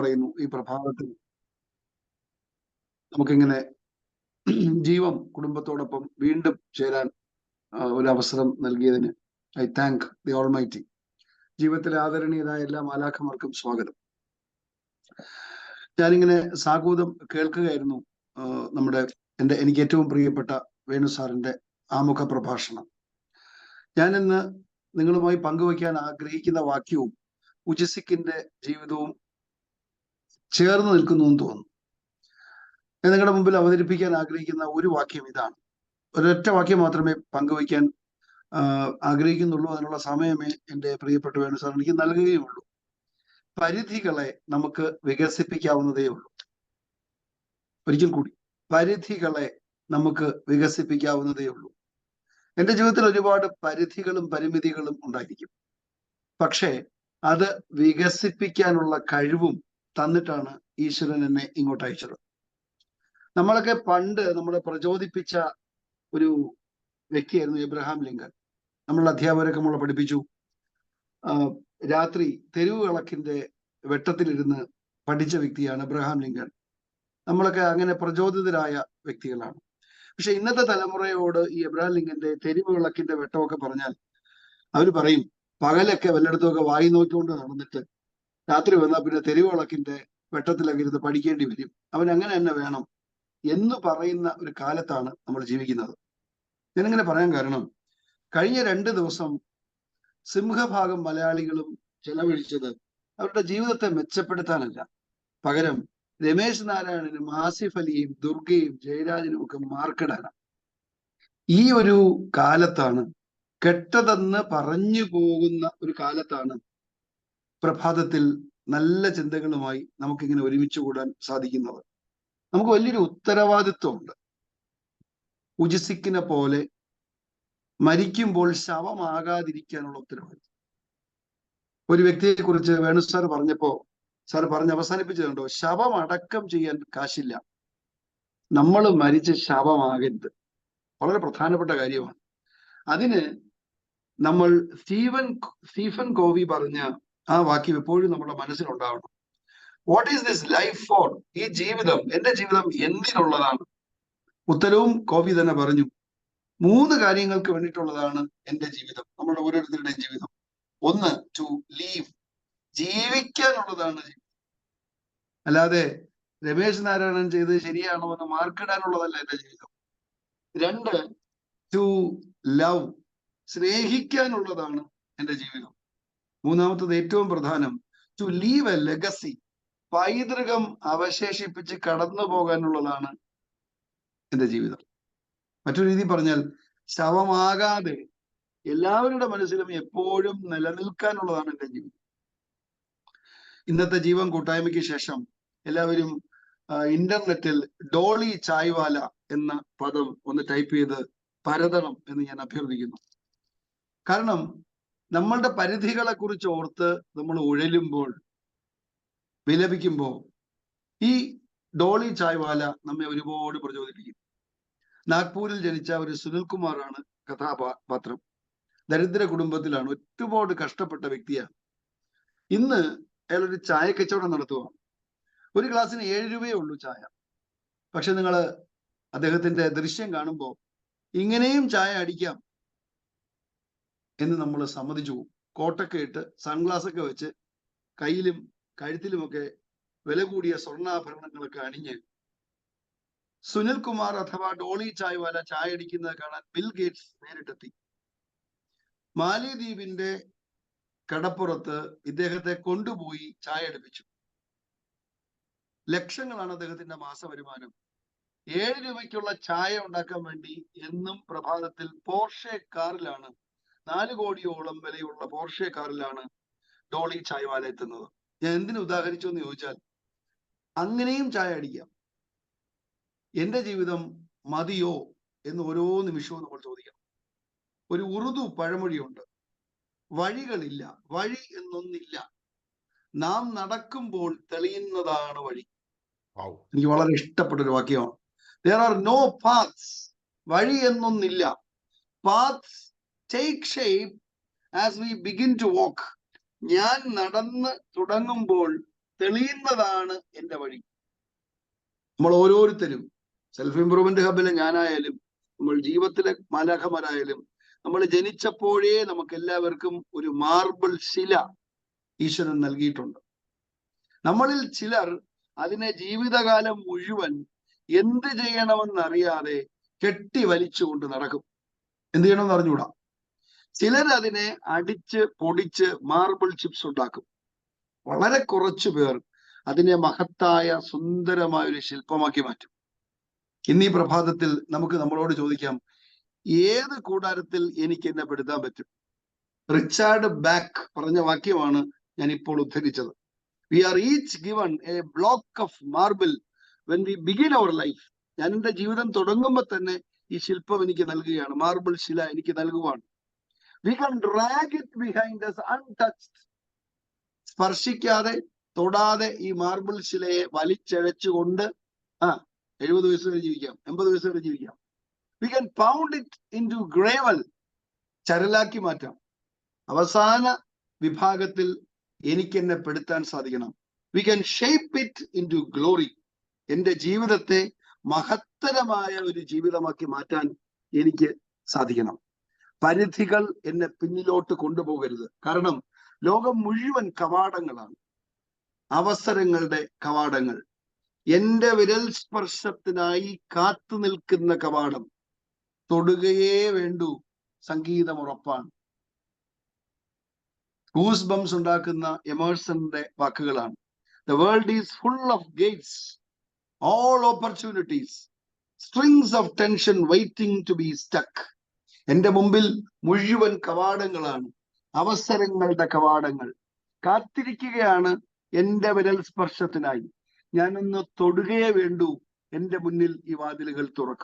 പറയുന്നു ഈ പ്രഭാതത്തിൽ. നമുക്കിങ്ങനെ ജീവം കുടുംബത്തോടൊപ്പം വീണ്ടും ചേരാൻ ഒരു അവസരം നൽകിയതിന് ഐ താങ്ക് ദി ഓൾമൈറ്റി. ജീവിതത്തിലെ ആദരണീയരായ എല്ലാ മാലാഖമാർക്കും സ്വാഗതം. ഞാനിങ്ങനെ സാഗൂതം കേൾക്കുകയായിരുന്നു നമ്മുടെ എന്റെ എനിക്ക് ഏറ്റവും പ്രിയപ്പെട്ട വേണു സാറിന്റെ ആമുഖ പ്രഭാഷണം. ഞാനിന്ന് നിങ്ങളുമായി പങ്കുവയ്ക്കാൻ ആഗ്രഹിക്കുന്ന വാക്യവും ഉജിസിക്കിന്റെ ജീവിതവും ചേർന്ന് നിൽക്കുന്നു എന്ന് തോന്നുന്നു. ഞാൻ നിങ്ങളുടെ മുമ്പിൽ അവതരിപ്പിക്കാൻ ആഗ്രഹിക്കുന്ന ഒരു വാക്യം ഇതാണ്. ഒരൊറ്റ വാക്യം മാത്രമേ പങ്കുവയ്ക്കാൻ ആഗ്രഹിക്കുന്നുള്ളൂ. അതിനുള്ള സമയമേ എന്റെ പ്രിയപ്പെട്ട വേണു സാർ എനിക്ക് നൽകുകയുള്ളൂ പരിധികളെ നമുക്ക് വികസിപ്പിക്കാവുന്നതേ ഉള്ളൂ. ഒരിക്കൽ കൂടി പരിധികളെ നമുക്ക് വികസിപ്പിക്കാവുന്നതേ ഉള്ളൂ. എന്റെ ജീവിതത്തിൽ ഒരുപാട് പരിധികളും പരിമിതികളും ഉണ്ടായിരിക്കും. പക്ഷേ അത് വികസിപ്പിക്കാനുള്ള കഴിവും തന്നിട്ടാണ് ഈശ്വരൻ എന്നെ ഇങ്ങോട്ട് അയച്ചത്. നമ്മളൊക്കെ പണ്ട് നമ്മളെ പ്രചോദിപ്പിച്ച ഒരു വ്യക്തിയായിരുന്നു എബ്രഹാം ലിങ്കൻ. നമ്മളുടെ അധ്യാപകരൊക്കെ നമ്മളെ പഠിപ്പിച്ചു. രാത്രി തെരുവ് വിളക്കിന്റെ വെട്ടത്തിലിരുന്ന് പഠിച്ച വ്യക്തിയാണ് എബ്രഹാം ലിങ്കൻ. നമ്മളൊക്കെ അങ്ങനെ പ്രചോദിതരായ വ്യക്തികളാണ്. പക്ഷെ ഇന്നത്തെ തലമുറയോട് ഈ എബ്രഹാം ലിങ്കന്റെ തെരുവ് വിളക്കിന്റെ വെട്ടമൊക്കെ പറഞ്ഞാൽ അവർ പറയും പകലൊക്കെ വല്ലയിടത്തുമൊക്കെ വായി നോക്കിക്കൊണ്ട് നടന്നിട്ട് രാത്രി വന്നാൽ പിന്നെ തെരുവിളക്കിന്റെ വെട്ടത്തിലൊക്കെ ഇരുന്ന് പഠിക്കേണ്ടി വരും. അവൻ അങ്ങനെ തന്നെ വേണം എന്ന് പറയുന്ന ഒരു കാലത്താണ് നമ്മൾ ജീവിക്കുന്നത്. ഞാനിങ്ങനെ പറയാൻ കാരണം കഴിഞ്ഞ രണ്ട് ദിവസം സിംഹഭാഗം മലയാളികളും ചെലവഴിച്ചത് അവരുടെ ജീവിതത്തെ മെച്ചപ്പെടുത്താനല്ല. പകരം രമേശ് നാരായണനും ആസിഫ് അലിയും ദുർഗയും ജയരാജനും ഒക്കെ മാർക്കിടാനാണ് ഈ ഒരു കാലത്താണ് കെട്ടതെന്ന് പറഞ്ഞു പോകുന്ന ഒരു കാലത്താണ് പ്രഭാതത്തിൽ നല്ല ചിന്തകളുമായി നമുക്കിങ്ങനെ ഒരുമിച്ച് കൂടാൻ സാധിക്കുന്നത്. നമുക്ക് വലിയൊരു ഉത്തരവാദിത്വമുണ്ട്. ഉജിസിക്കിനെ പോലെ മരിക്കുമ്പോൾ ശവമാകാതിരിക്കാനുള്ള ഉത്തരവാദിത്വം. ഒരു വ്യക്തിയെ കുറിച്ച് വേണു സാർ പറഞ്ഞപ്പോ സാർ പറഞ്ഞ് അവസാനിപ്പിച്ചതുണ്ടോ? ശവം അടക്കം ചെയ്യാൻ കാശില്ല. നമ്മൾ മരിച്ച് ശവമാകരുത്. വളരെ പ്രധാനപ്പെട്ട കാര്യമാണ്. അതിന് നമ്മൾ സ്റ്റീവൻ സ്റ്റീഫൻ കോവി പറഞ്ഞ ആ വാക്യം എപ്പോഴും നമ്മുടെ മനസ്സിലുണ്ടാവണം. What is this life for ഈ ജീവിതം എന്റെ ജീവിതം എന്തിനുള്ളതാണ്? ഉത്തരവും കോവി തന്നെ പറഞ്ഞു. മൂന്ന് കാര്യങ്ങൾക്ക് വേണ്ടിയിട്ടുള്ളതാണ് എന്റെ ജീവിതം നമ്മുടെ ഓരോരുത്തരുടെയും ജീവിതം. ഒന്ന് ടു ലീവ് ജീവിക്കാനുള്ളതാണ് ജീവിതം. അല്ലാതെ രമേശ് നാരായണൻ ചെയ്ത് ശരിയാണോ എന്ന് മാർക്കിടാനുള്ളതല്ല എന്റെ ജീവിതം. രണ്ട് ടു ലവ് സ്നേഹിക്കാനുള്ളതാണ് എന്റെ ജീവിതം. മൂന്നാമത്തത് ഏറ്റവും പ്രധാനം ടു ലീവ് എ ലെഗസി പൈതൃകം അവശേഷിപ്പിച്ച് കടന്നു പോകാനുള്ളതാണ് എന്റെ ജീവിതം. മറ്റൊരു രീതി പറഞ്ഞാൽ ശവമാകാതെ എല്ലാവരുടെ മനസ്സിലും എപ്പോഴും നിലനിൽക്കാനുള്ളതാണ് എന്റെ ജീവിതം. ഇന്നത്തെ ജീവൻ കൂട്ടായ്മയ്ക്ക് ശേഷം എല്ലാവരും ഇന്റർനെറ്റിൽ ഡോളി ചായ്വാല എന്ന പദം ഒന്ന് ടൈപ്പ് ചെയ്ത് പരതണം എന്ന് ഞാൻ അഭ്യർത്ഥിക്കുന്നു. കാരണം നമ്മളുടെ പരിധികളെ കുറിച്ച് ഓർത്ത് നമ്മൾ ഉഴലുമ്പോൾ വിലപിക്കുമ്പോൾ ഈ ഡോളി ചായ്വാല നമ്മെ ഒരുപാട് പ്രചോദിപ്പിക്കും. നാഗ്പൂരിൽ ജനിച്ച ഒരു സുനിൽകുമാറാണ് കഥാപാത്രം. ദരിദ്ര കുടുംബത്തിലാണ് ഒരുപാട് കഷ്ടപ്പെട്ട വ്യക്തിയാണ്. ഇന്ന് അയാൾ ഒരു ചായ കച്ചവടം നടത്തുവാണ്. ഒരു ഗ്ലാസ്സിന് ഏഴ് രൂപയേ ഉള്ളൂ ചായ. പക്ഷെ നിങ്ങൾ അദ്ദേഹത്തിന്റെ ദൃശ്യം കാണുമ്പോൾ ഇങ്ങനെയും ചായ അടിക്കാം. എന്ന് നമ്മൾ സമ്മതിച്ചു പോകും. കോട്ടൊക്കെ ഇട്ട് സൺഗ്ലാസ് ഒക്കെ വെച്ച് കയ്യിലും കഴുത്തിലുമൊക്കെ വില കൂടിയ സ്വർണാഭരണങ്ങളൊക്കെ അണിഞ്ഞ് സുനിൽ കുമാർ അഥവാ ഡോളി ചായ്വാല ചായ അടിക്കുന്നത് കാണാൻ ബിൽ ഗേറ്റ്സ് നേരിട്ടെത്തി. മാലിദ്വീപിന്റെ കടപ്പുറത്ത് ഇദ്ദേഹത്തെ കൊണ്ടുപോയി ചായ അടുപ്പിച്ചു. ലക്ഷങ്ങളാണ് അദ്ദേഹത്തിന്റെ മാസ വരുമാനം ഏഴ് രൂപയ്ക്കുള്ള ചായ ഉണ്ടാക്കാൻ വേണ്ടി എന്നും പ്രഭാതത്തിൽ പോർഷെ കാറിലാണ് നാല് കോടിയോളം വിലയുള്ള പോർഷെ കാറിലാണ് ഡോളി ചായവാല എത്തുന്നത്. ഞാൻ എന്തിനു ഉദാഹരിച്ചു എന്ന് ചോദിച്ചാൽ അങ്ങനെയും ചായ അടിക്കാം. എന്റെ ജീവിതം മതിയോ എന്ന് ഓരോ നിമിഷവും നമ്മൾ ചോദിക്കണം. ഒരു ഉറുദു പഴമൊഴിയുണ്ട്. വഴികളില്ല. വഴി എന്നൊന്നില്ല. നാം നടക്കുമ്പോൾ തെളിയുന്നതാണ് വഴി. എനിക്ക് വളരെ ഇഷ്ടപ്പെട്ട ഒരു വാക്യമാണ്. ദർ ആർ നോ പാത്സ് വഴി എന്നൊന്നില്ല. Paths take shape as we begin to walk ഞാൻ നടന്ന് തുടങ്ങുമ്പോൾ തെളിയുന്നതാണ് എന്റെ വഴി. നമ്മൾ ഓരോരുത്തരും സെൽഫ് ഇംപ്രൂവ്മെന്റ് ഹബിലെ ഞാനായാലും നമ്മൾ ജീവിതത്തിലെ മാലാഖമാരായാലും നമ്മൾ ജനിച്ചപ്പോഴേ നമുക്ക് എല്ലാവർക്കും ഒരു മാർബിൾ ശില ഈശ്വരൻ നൽകിയിട്ടുണ്ട്. നമ്മളിൽ ചിലർ അതിനെ ജീവിതകാലം മുഴുവൻ എന്ത് ചെയ്യണമെന്നറിയാതെ കെട്ടി വലിച്ചുകൊണ്ട് നടക്കും. എന്ത് ചെയ്യണമെന്ന് അറിഞ്ഞൂടാ ചിലർ അതിനെ അടിച്ച് പൊടിച്ച് മാർബിൾ ചിപ്സ് ഉണ്ടാക്കും. വളരെ കുറച്ചു പേർ അതിനെ മഹത്തായ സുന്ദരമായ ഒരു ശില്പമാക്കി മാറ്റും. ഇന്നീ പ്രഭാതത്തിൽ നമുക്ക് നമ്മളോട് ചോദിക്കാം ഏത് കൂടാരത്തിൽ എനിക്ക് എന്നെ പെടുത്താൻ പറ്റും? റിച്ചാർഡ് ബാക്ക് പറഞ്ഞ വാക്യമാണ് ഞാൻ ഇപ്പോൾ ഉദ്ധരിച്ചത്. We are each given a block of marble when we begin our life ഞാൻ എന്റെ ജീവിതം തുടങ്ങുമ്പോൾ തന്നെ ഈ ശില്പം എനിക്ക് നൽകുകയാണ്. മാർബിൾ ശില എനിക്ക് നൽകുവാണ്. We can drag it behind untouched സ്പർശിക്കാതെ തൊടാതെ ഈ മാർബിൾ ശിലയെ വലിച്ചഴച്ചുകൊണ്ട് ആ എഴുപത് വയസ്സ് വരെ ജീവിക്കാം. എൺപത് വയസ്സ് വരെ ജീവിക്കാം. We can pound it into gravel ചരലാക്കി മാറ്റാം. അവസാന വിഭാഗത്തിൽ എനിക്ക് എന്നെ പെടുത്താൻ സാധിക്കണം. We can shape it into glory എന്റെ ജീവിതത്തെ മഹത്തരമായ ഒരു ജീവിതമാക്കി മാറ്റാൻ എനിക്ക് സാധിക്കണം. പരിധികൾ എന്നെ പിന്നിലോട്ട് കൊണ്ടുപോകരുത്. കാരണം ലോകം മുഴുവൻ കവാടങ്ങളാണ്. അവസരങ്ങളുടെ കവാടങ്ങൾ. എന്റെ വിരൽ സ്പർശത്തിനായി കാത്തു നിൽക്കുന്ന കവാടം. തൊടുകയേ വേണ്ടു. സംഗീതം ഉറപ്പാണ്. ഗൂസ് ബംസ് ഉണ്ടാക്കുന്ന എമേഴ്സന്റെ വാക്കുകളാണ്. The world is full of gates all opportunities strings of tension waiting to be stuck എന്റെ മുമ്പിൽ മുഴുവൻ കവാടങ്ങളാണ്. അവസരങ്ങളുടെ കവാടങ്ങൾ. കാത്തിരിക്കുകയാണ് എന്റെ വിരൽ സ്പർശത്തിനായി. ഞാനൊന്ന് തൊടുകയേ വേണ്ടൂ. എന്റെ മുന്നിൽ ഈ വാതിലുകൾ തുറക്കും.